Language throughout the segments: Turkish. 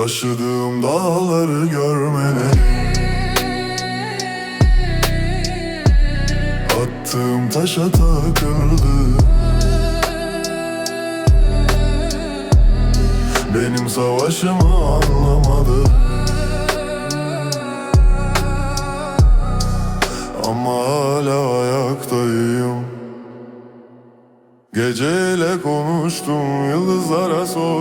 Taşıdığım dağları görmeni Attığım taşa takıldı. Benim savaşımı anlamadı. Ama hala ayaktayım. Geceyle konuştum, yıldızlara sordum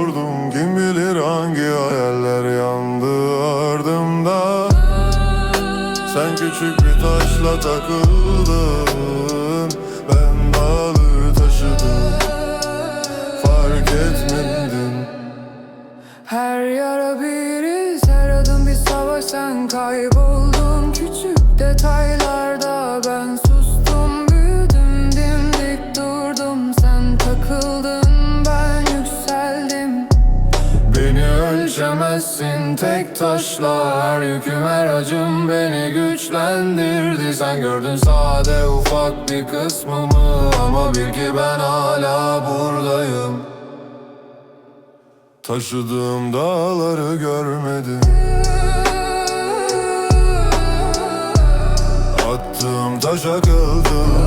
küçük bir taşla takıldın Ben dağları taşıdım. Fark etmedin Her yara bir iz, her adım bir savaş Sen kayboldun ölçemezsin tek taşla Her yüküm her acım beni güçlendirdi. Sen gördün sade ufak bir kısmımı Ama bil ki ben hala buradayım. Taşıdığım dağları görmedin Attığım taşa kıldım.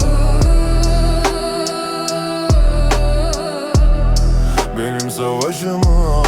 Benim savaşımı